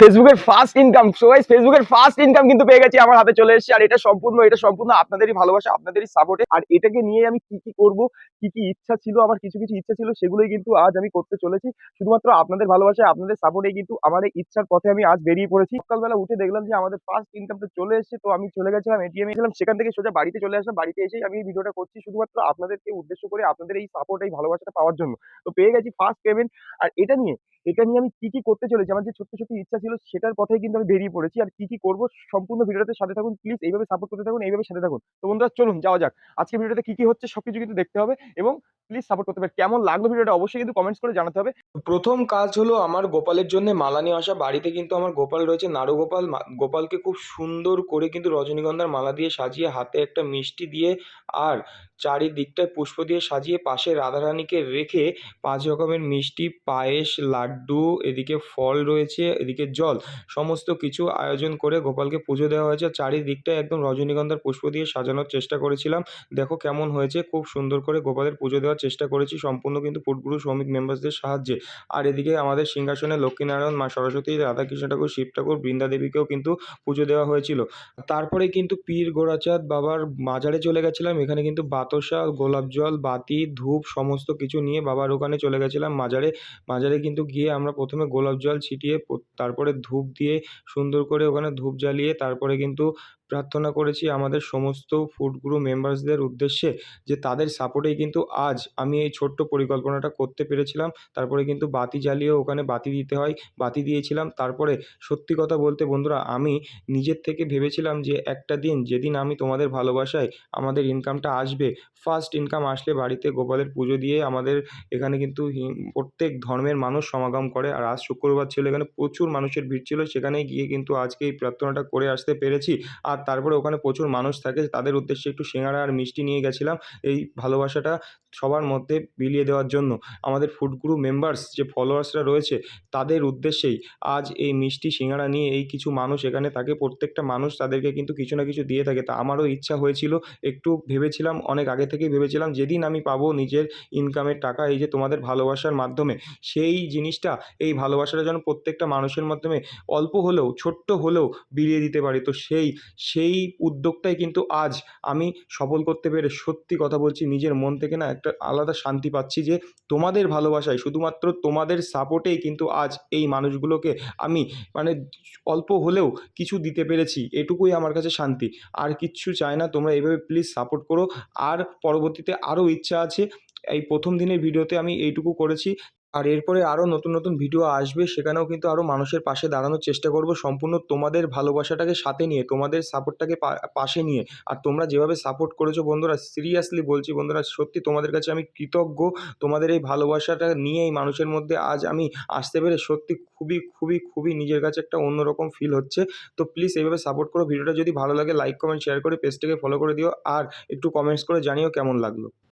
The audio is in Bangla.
ফেসবুকের ফার্স্ট ইনকাম সো গাইস ফেসবুকের ফার্স্ট ইনকাম কিন্তু পেয়ে গেছি, আমার হাতে চলে এসেছে। আর এটা সম্পূর্ণ এটা সম্পূর্ণ আপনাদেরই ভালোবাসা, আপনাদেরই সাপোর্টে আর এটাকে নিয়ে আমি কি কি করব, কি কি ইচ্ছা ছিল, আমার কিছু কিছু ইচ্ছা ছিল, সেগুলোই কিন্তু আজ আমি করতে চলেছি। শুধুমাত্র আপনাদের ভালোবাসায় আপনাদের সাপোর্টে কিন্তু আমার এই ইচ্ছার পথে আমি আজ বেরিয়ে পড়েছি। সকালবেলা উঠে দেখলাম যে আমাদের ফার্স্ট ইনকামটা চলে এসেছে, তো আমি চলে গেছিলাম এটিএম এ। সেখান থেকে সোজা বাড়িতে চলে আসলাম। বাড়িতে এসেই আমি এই ভিডিওটা করছি শুধুমাত্র আপনাদেরকে উদ্দেশ্য করে আপনাদের এই সাপোর্ট এই ভালোবাসাটা পাওয়ার জন্য। তো পেয়ে গেছি ফার্স্ট পেমেন্ট আর এটা নিয়ে এটা নিয়ে আমি কি কি করতে চলেছি, আমার যে ছোট্ট ছোট্ট ইচ্ছা ছিল সেটার পথেই কিন্তু আমি বেরিয়ে পড়েছি। আর কি কি করব সম্পূর্ণ ভিডিওতে সাথে থাকুন প্লিজ এইভাবে সাপোর্ট করতে থাকুন, এইভাবে সাথে থাকুন। তো বন্ধুরা, চলুন, যাওয়া যাক। আজকে ভিডিওতে কি কি হচ্ছে সবকিছু কিন্তু দেখতে হবে এবং প্লিজ সাপোর্ট করতে হবে কেমন লাগল ভিডিওটা অবশ্যই কিন্তু কমেন্টস করে জানাতে হবে। প্রথম কাজ হলো আমার গোপালের জন্য মালা নিয়ে আসা। বাড়িতে কিন্তু আমার গোপাল রয়েছে নাড়ু গোপাল গোপালকে খুব সুন্দর করে কিন্তু রজনীগন্ধার মালা দিয়ে সাজিয়ে, হাতে একটা মিষ্টি দিয়ে আর চারিদিকটায় পুষ্প দিয়ে সাজিয়ে পাশে রাধারানীকে রেখে পাঁচ রকমের মিষ্টি, পায়েস, লাড্ডু, এদিকে ফল রয়েছে, এদিকে জল, সমস্ত কিছু আয়োজন করে গোপালকে পুজো দেওয়া হয়েছে। চারিদিকটায় একদম রজনীগন্ধার পুষ্প দিয়ে সাজানোর চেষ্টা করেছিলাম। দেখো কেমন হয়েছে, খুব সুন্দর করে গোপালের পুজো দেওয়ার চেষ্টা করেছি। সম্পূর্ণ কিন্তু ফুটগুরু শ্রমিক মেম্বার্সদের সাহায্যে। আর এদিকে আমাদের সিংহাসনে লক্ষ্মীনারায়ণ, মা সরস্বতী, রাধাকৃষ্ণ ঠাকুর, শিব ঠাকুর বৃন্দা দেবীকেও কিন্তু পুজো দেওয়া হয়েছিল। তারপরে কিন্তু পীর গোড়াচাঁদ বাবার মাজারে চলে গেছিলাম। এখানে কিন্তু বাতাসা গোলাপ জল, বাতি, ধূপ সমস্ত কিছু নিয়ে বাবার ওখানে চলে গেছিলাম মাজারে। মাজারে কিন্তু গিয়ে আমরা প্রথমে গোলাপ জল ছিটিয়ে, তারপরে ধূপ দিয়ে সুন্দর করে ওখানে ধূপ জ্বালিয়ে, তারপরে কিন্তু প্রার্থনা করেছি আমাদের সমস্ত ফুড গ্রুপ মেম্বার্সদের উদ্দেশ্যে যে তাদের সাপোর্টেই কিন্তু আজ আমি এই ছোট্ট পরিকল্পনাটা করতে পেরেছিলাম। তারপরে কিন্তু বাতি জ্বালিয়েও ওখানে বাতি দিতে হয়, বাতি দিয়েছিলাম। তারপরে সত্যি কথা বলতে বন্ধুরা, আমি নিজের থেকে ভেবেছিলাম যে একটা দিন যেদিন আমি তোমাদের ভালোবাসায় আমাদের ইনকামটা আসবে ফার্স্ট ইনকাম আসলে বাড়িতে গোপালের পুজো দিয়ে আমাদের এখানে কিন্তু প্রত্যেক ধর্মের মানুষ সমাগম করে। আর আজ শুক্রবার ছিল, এখানে প্রচুর মানুষের ভিড় ছিল। সেখানে গিয়ে কিন্তু আজকে এই প্রার্থনাটা করে আসতে পেরেছি। আর তারপরে ওখানে প্রচুর মানুষ থাকে, তাদের উদ্দেশ্যে একটু সিঙাড়া আর মিষ্টি নিয়ে গেছিলাম। এই ভালোবাসাটা সবার মধ্যে বিলিয়ে দেওয়ার জন্য। আমাদের ফুড গ্রুপ মেম্বার্স যে ফলোয়ার্সরা রয়েছে, তাদের উদ্দেশ্যেই আজ এই মিষ্টি সিঙ্গারা নিয়ে এই কিছু মানুষ এখানে থাকে। প্রত্যেকটা মানুষ তাদেরকে কিন্তু কিছু না কিছু দিয়ে থাকে। তা আমারও ইচ্ছা হয়েছিল, একটু ভেবেছিলাম, অনেক আগে থেকেই ভেবেছিলাম, যেদিন আমি পাবো নিজের ইনকামের টাকা, এই যে তোমাদের ভালোবাসার মাধ্যমে, সেই জিনিসটা, এই ভালোবাসাটা যেন প্রত্যেকটা মানুষের মাধ্যমে অল্প হলেও, ছোট্ট হলেও বিলিয়ে দিতে পারি। তো সেই সেই উদ্যোগটাই কিন্তু আজ আমি সফল করতে পেরে সত্যি কথা বলছি, নিজের মন থেকে না একটা আলাদা শান্তি পাচ্ছি যে তোমাদের ভালোবাসায়, শুধুমাত্র তোমাদের সাপোর্টেই কিন্তু আজ এই মানুষগুলোকে আমি মানে অল্প হলেও কিছু দিতে পেরেছি। এটুকুই আমার কাছে শান্তি। আর কিচ্ছু চাই না, তোমরা এভাবে প্লিজ সাপোর্ট করো। আর পরবর্তীতে আরও ইচ্ছা আছে, এই প্রথম দিনের ভিডিওতে আমি এইটুকু করেছি। আর এরপরে আরও নতুন নতুন ভিডিও আসবে, সেখানেও কিন্তু আরও মানুষের পাশে দাঁড়ানোর চেষ্টা করব। সম্পূর্ণ তোমাদের ভালোবাসাটাকে সাথে নিয়ে, তোমাদের সাপোর্টটাকে পাশে নিয়ে। আর তোমরা যেভাবে সাপোর্ট করেছ বন্ধুরা সিরিয়াসলি বলছি বন্ধুরা, সত্যি তোমাদের কাছে আমি কৃতজ্ঞ। তোমাদের এই ভালোবাসাটা নিয়ে এই মানুষের মধ্যে আজ আমি আসতে পেরে সত্যি খুবই খুবই খুবই নিজের কাছে একটা অন্যরকম ফিল হচ্ছে। তো প্লিজ এইভাবে সাপোর্ট করো। ভিডিওটা যদি ভালো লাগে লাইক কমেন্ট শেয়ার করে পেজটাকে ফলো করে দিও। আর একটু কমেন্টস করে জানিও কেমন লাগল।